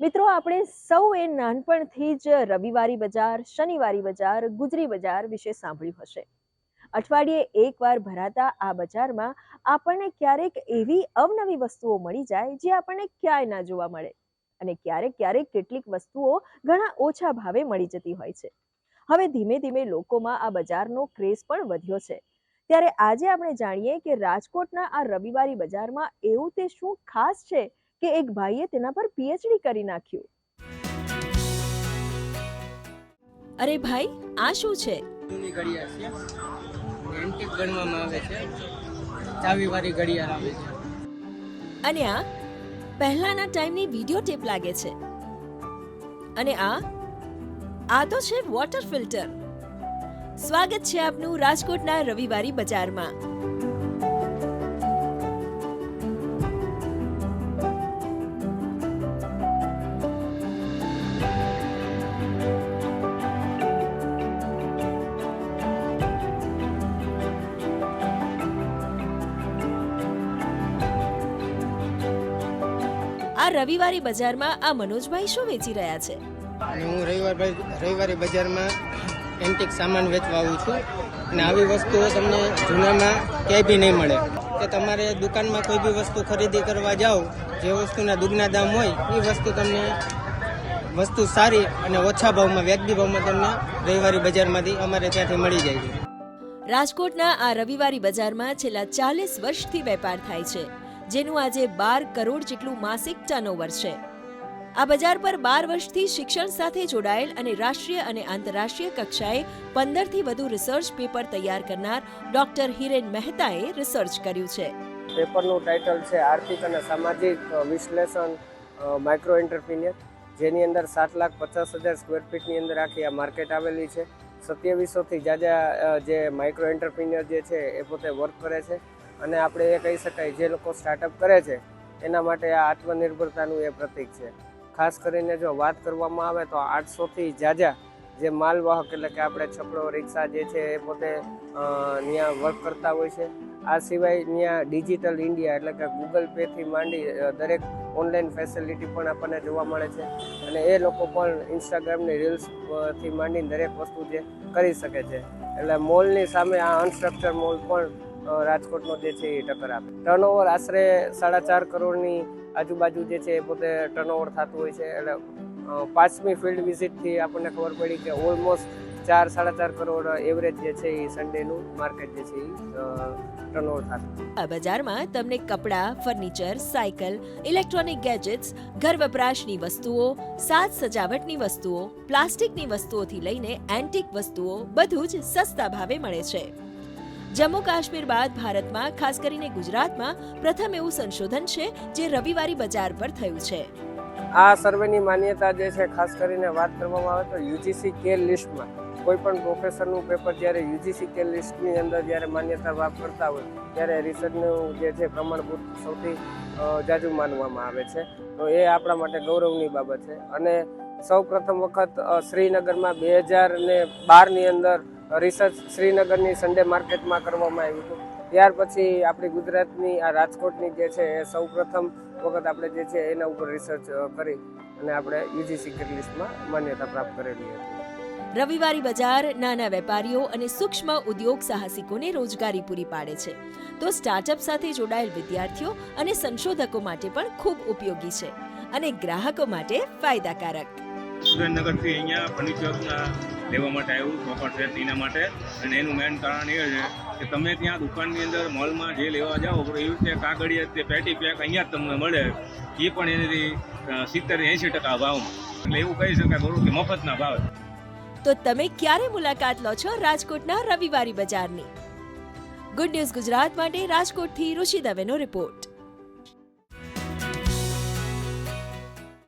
મિત્રો, આપણે સૌએ નાનપણથી જ રવિવારી બજાર, શનિવારી બજાર, ગુજરી બજાર વિશે સાંભળ્યું હશે. અઠવાડિયે એકવાર ભરાતા આ બજારમાં આપણને ક્યારેક એવી અવનવી વસ્તુઓ મળી જાય જે આપણને ક્યાંય ના જોવા મળે. અને ક્યારેક ક્યારેક કેટલીક વસ્તુઓ ઘણા ઓછા ભાવે મળી જતી હોય છે. હવે ધીમે ધીમે લોકોમાં આ બજારનો ક્રેઝ પણ વધ્યો છે. ત્યારે આજે આપણે જાણીએ કે રાજકોટના આ રવિવારી બજારમાં એવું તે શું ખાસ છે કે એક ભાઈએ તેના પર પીએચડી કરી નાખ્યું. અરે ભાઈ આ શું છે? જૂની ઘડિયાળ છે. એન્ટિક ગણવામાં આવે છે. ચાવીવાળી ઘડિયાળ આવે છે. અને આ પહેલાના ટાઈમની વિડિયો ટેપ લાગે છે. અને આ આ તો છે વોટર ફિલ્ટર સ્વાગત છે આપનું રાજકોટના રવિવારી બજારમાં. આ રવિવારી બજારમાં આ મનોજભાઈ શું વેચી રહ્યા છે? હું રવિવાર રવિવારે બજારમાં એન્ટિક સામાન વેચવા આવું છું અને આવી વસ્તુઓ તમને જૂનામાં ક્યાંય બી નહીં મળે. કે તમારે દુકાનમાં કોઈ બી વસ્તુ ખરીદી કરવા જાઓ જે વસ્તુના દુગના દામ હોય એ વસ્તુ તમને વસ્તુ સારી અને ઓછા ભાવમાં વ્યાજબી ભાવમાં તમને રવિવારી બજારમાંથી અમારે ત્યાંથી મળી જાય છે. રાજકોટના આ રવિવારી બજારમાં છેલ્લા ચાલીસ વર્ષથી વેપાર થાય છે. જેનું આજે બાર કરોડ જેટલું માસિક ટર્નઓવર છે. આ બજાર પર બાર વર્ષથી શિક્ષણ સાથે જોડાયેલ અને રાષ્ટ્રીય અને આંતરરાષ્ટ્રીય કક્ષાએ પંદરથી વધુ રિસર્ચ પેપર તૈયાર કરનાર ડોક્ટર હિરેન મહેતાએ રિસર્ચ કર્યું છે. પેપરનું ટાઇટલ છે આર્થિક અને સામાજિક વિશ્લેષણ માઇક્રો એન્ટરપ્રિન્યર જેની અંદર સાત લાખ પચાસ હજાર સ્ક્વેર ફીટની અંદર આખી આ માર્કેટ આવેલી છે. સત્યાવીસોથી જાજા જે માઇક્રો એન્ટરપ્રિન્યર જે છે એ પોતે વર્ક કરે છે. અને આપણે એ કહી શકાય જે લોકો સ્ટાર્ટઅપ કરે છે, એના માટે આ આત્મનિર્ભરતાનું એ પ્રતીક છે. ખાસ કરીને જો વાત કરવામાં આવે તો આઠસોથી જાજા જે માલવાહક એટલે કે આપણે છપડો, રિક્ષા જે છે એ પોતે ત્યાં વર્ક કરતા હોય છે. આ સિવાય ત્યાં ડિજિટલ ઇન્ડિયા એટલે કે ગૂગલ પેથી માંડી દરેક ઓનલાઈન ફેસિલિટી પણ આપણને જોવા મળે છે. અને એ લોકો પણ ઇન્સ્ટાગ્રામની રીલ્સથી માંડીને દરેક વસ્તુ જે કરી શકે છે. એટલે મોલની સામે આ અનસ્ટ્રક્ચર મોલ પણ રાજકોટનો જે છે એ ટક્કર આપે. ટર્નઓવર આશરે સાડા ચાર કરોડની આજુબાજુ જે છે એ પોતે ટર્નઓવર થતું હોય છે. એટલે પાંચમી ફિલ્ડ વિઝિટથી આપણને ખબર પડી કે ઓલમોસ્ટ ચાર, સાડા ચાર કરોડ એવરેજ જે છે એ સન્ડેનું માર્કેટ જે છે એ ટર્નઓવર થતું આ બજારમાં તમને કપડાં ફર્નિચર સાયકલ ઇલેક્ટ્રોનિક ગેજેટ્સ ઘર વપરાશની વસ્તુઓ, સાજ સજાવટની વસ્તુઓ, પ્લાસ્ટિકની વસ્તુઓથી લઈને એન્ટિક વસ્તુઓ બધું જ સસ્તા ભાવે મળે છે. જમ્મુ કાશ્મીર બાદ ભારતમાં, ખાસ કરીને ગુજરાતમાં, પ્રથમ એવું સંશોધન છે જે રવિવારી બજાર પર થયું છે. આ સર્વેની માન્યતા જે છે, ખાસ કરીને વાત કરવામાં આવે તો યુજીસી કે લિસ્ટમાં કોઈ પણ પ્રોફેસરનું પેપર જ્યારે યુજીસી કે લિસ્ટની અંદર જ્યારે માન્યતા વાપરતા હોય, ત્યારે રિસર્ચનું જે છે પ્રમાણભૂત સૌથી જાજુ માનવામાં આવે છે. તો એ આપણા માટે ગૌરવની બાબત છે. અને સૌ પ્રથમ વખત શ્રીનગરમાં બે હજાર ને બારની અંદર રિસર્ચ શ્રીનગરની સન્ડે માર્કેટમાં કરવામાં આવ્યું હતું. ત્યાર પછી આપણી ગુજરાતની આ રાજકોટની જે છે એ સૌ પ્રથમ વખત આપણે જે છે એના ઉપર રિસર્ચ કરી અને આપણે યુજીસી કિટ લિસ્ટમાં માન્યતા પ્રાપ્ત કરેલી હતી. રવિવારી બજાર નાના વેપારીઓ અને સૂક્ષ્મ ઉદ્યોગ સાહસિકોને રોજગારી પૂરી પાડે છે. તો સ્ટાર્ટઅપ સાથે જોડાયેલ વિદ્યાર્થીઓ અને સંશોધકો માટે પણ ખૂબ ઉપયોગી છે અને ગ્રાહકો માટે ફાયદાકારક. સુરેન્દ્રનગરથી અહીંયા ફર્નિચરના લેવા માટે આવ્યું પ્રોપર છે તેના માટે. અને એનું મેઇન કારણ એ છે કે તમે ત્યાં દુકાનની અંદર મોલમાં જે લેવા જાઓ એવી રીતે કાગળિયા, તે પેટી પેક અહીંયા તમને મળે. એ પણ એની સિત્તેર એંશી ટકા ભાવમાં. એટલે એવું કહી શકાય બરોબર કે મફતના ભાવે. તો તમે ક્યારે મુલાકાત લો છો રાજકોટના રવિવારી બજારની? ગુડ ન્યૂઝ ગુજરાત માટે રાજકોટથી ઋષિ દવેનો રિપોર્ટ